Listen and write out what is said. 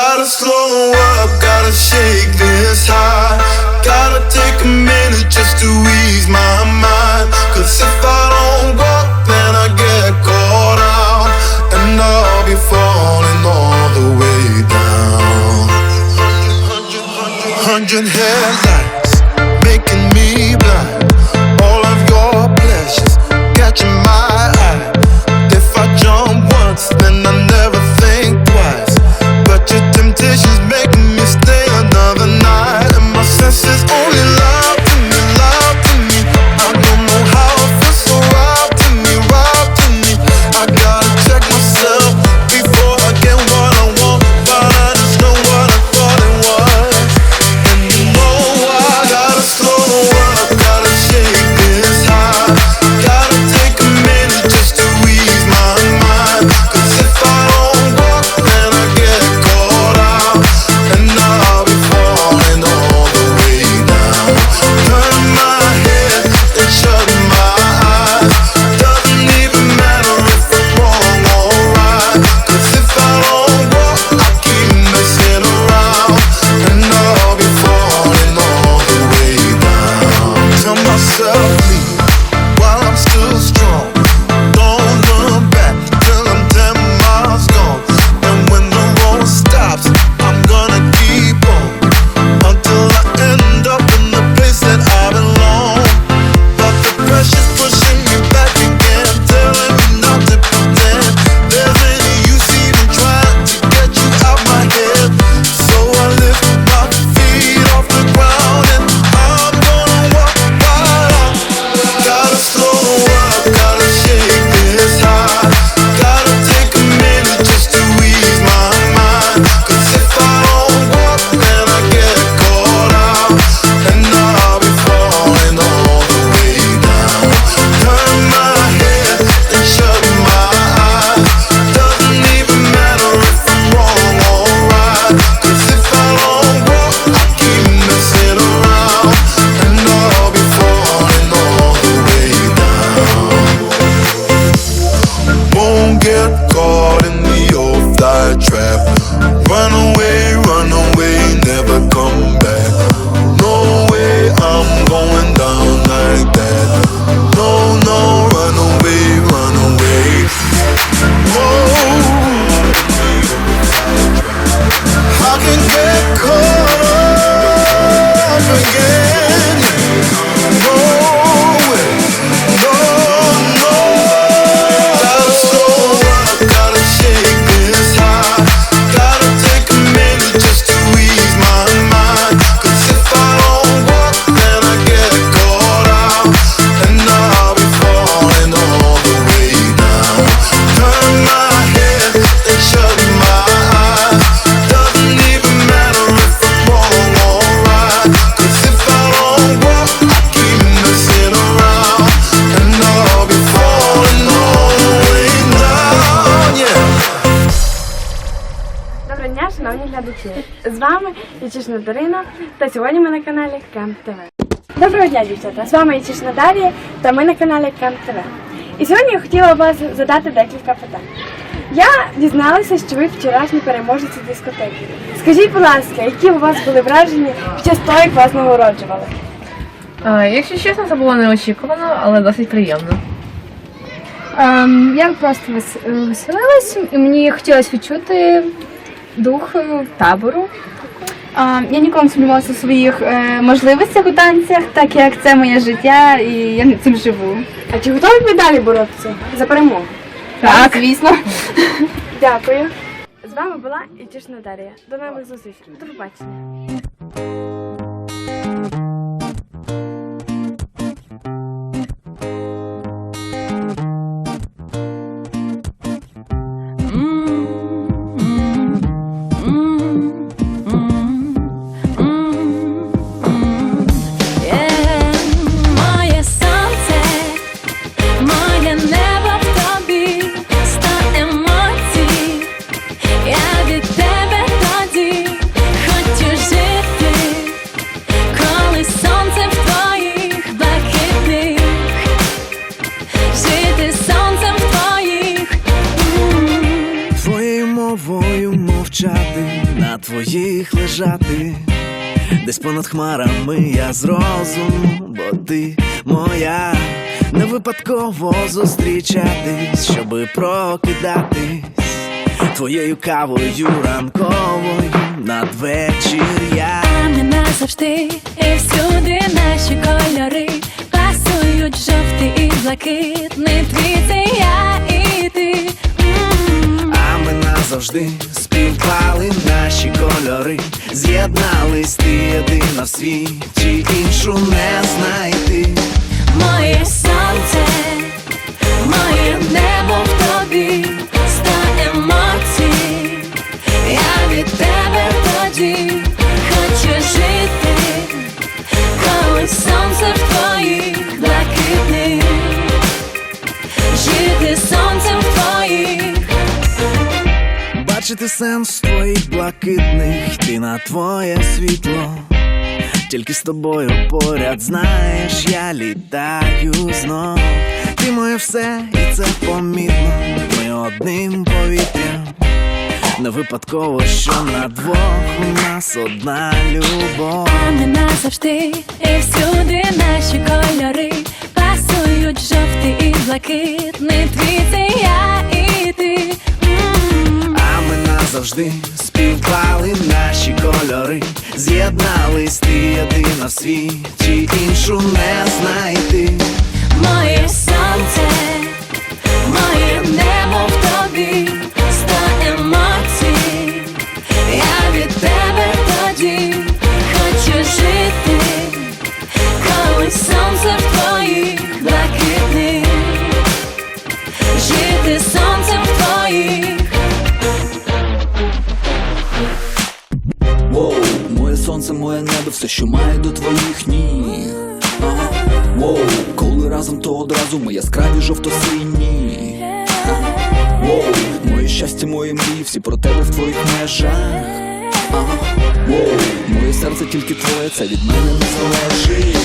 Gotta slow up, gotta shake this high. Gotta take a minute just to ease my mind. Cause if I don't walk, then I get caught out. And I'll be falling all the way down. Hundred headlights. Ячишна Дарина, та сьогодні ми на каналі Кем ТВ. Доброго дня, дівчата! З вами Ячишна Дарія та ми на каналі Кам ТВ. І сьогодні я хотіла вас задати декілька питань. Я дізналася, що ви вчорашні переможці дискотеки. Скажіть, будь ласка, які у вас були враження під час того, як вас нагороджували? А, Якщо чесно, це було неочікувано, але досить приємно. Ем, Я просто вес- веселилась, і мені хотілося відчути дух е, табору. Я ніколи не сумнівалася у своїх е, можливостях у танцях, так як це моє життя і я над цим живу. А чи готові ви далі боротися за перемогу? Так, звісно. Дякую. З вами була Ітішна Дарія. До нових зустрічей. До побачення. Понад хмарами я з розуму, бо ти моя, не випадково зустрічатись, щоби прокидатись. Твоєю кавою ранковою надвечір я. А ми назавжди і всюди наші кольори. Пасують жовтий і блакитний твій це я назавжди співпали наші кольори, з'єднались ти єдина в світі, іншу не знайти. Моє сонце, Бачити сенс твоїх блакитних, йти на твоє світло. Тільки з тобою поряд знаєш, я літаю знов. Ти моє все, і це помітно. Ми одним повітрям. Не випадково, що на двох у нас одна любов. А ми назавжди і всюди наші кольори пасують жовтий і блакитний твій це я і ти. Назавжди співпали наші кольори, з'єднались ти єдина в світі, іншу не знайти. Моє сонце, все, що має до твоїх ніг. Воу, коли разом, то одразу ми яскраві жовто-сині. Воу, моє щастя, мої мрії, всі про тебе в твоїх межах. Воу, моє серце тільки твоє, це від мене не залежить.